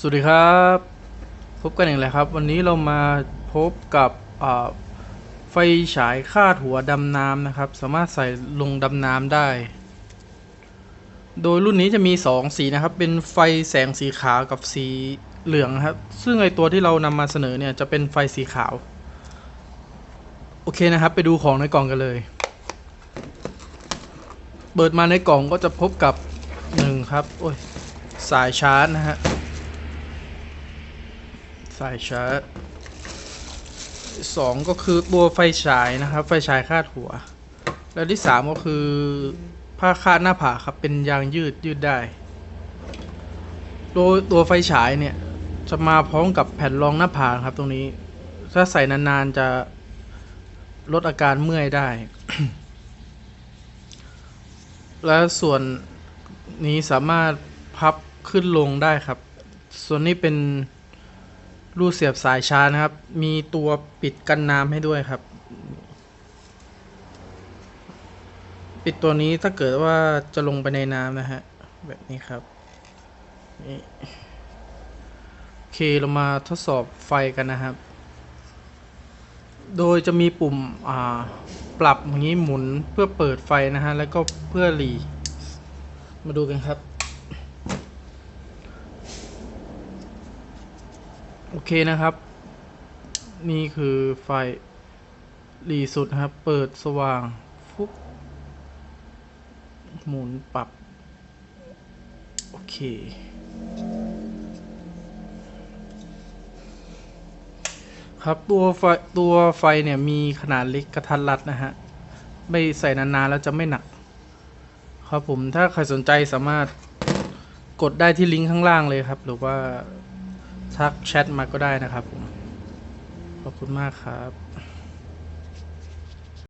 สวัสดีครับ พบกันอีกแล้วครับ วันนี้เรามาพบกับไฟฉายคาดหัวดำน้ำนะครับ สามารถใส่ลงดำน้ำได้ โดยรุ่นนี้จะมี 2 สีนะครับ เป็นไฟแสงสีขาวกับสีเหลืองครับ ซึ่งไอตัวที่เรานำมาเสนอเนี่ยจะเป็นไฟสีขาว โอเคนะครับ ไปดูของในกล่องกันเลย เปิดมาในกล่องก็จะพบกับหนึ่งครับ โอ้ยสายชาร์จนะฮะ สายชาร์จสองก็คือตัวไฟฉายนะครับ ไฟฉายคาดหัว แล้วที่สามก็คือผ้าคาดหน้าผากครับ เป็นยางยืดยืดได้โดยตัวไฟฉายเนี่ย จะมาพร้อมกับแผ่นรองหน้าผากครับ ตรงนี้ ถ้าใส่นานๆจะลดอาการเมื่อยได้ และส่วนนี้สามารถพับขึ้นลงได้ครับ ส่วนนี้เป็น รูเสียบสายชาร์จนะครับ มีตัวปิดกันน้ำให้ด้วยครับ ปิดตัวนี้ถ้าเกิดว่าจะลงไปในน้ำนะฮะ แบบนี้ครับนี่โอเคเรามาทดสอบไฟกันนะครับ โดยจะมีปุ่มอ่าปรับอย่างนี้หมุนเพื่อเปิดไฟนะฮะ แล้วก็เพื่อหลี มาดูกันครับ โอเคนะครับ นี่คือไฟรีสุดนะครับ เปิดสว่างฟุบหมุนปรับ โอเค ครับตัวไฟตัวไฟเนี่ยมีขนาดเล็กกระทัดรัดนะฮะ ไม่ใส่นานๆแล้วจะไม่หนัก ครับผมถ้าใครสนใจสามารถกดได้ที่ลิงก์ข้างล่างเลยครับ หรือว่า ทักแชทมาก็ได้นะครับผม ขอบคุณมากครับ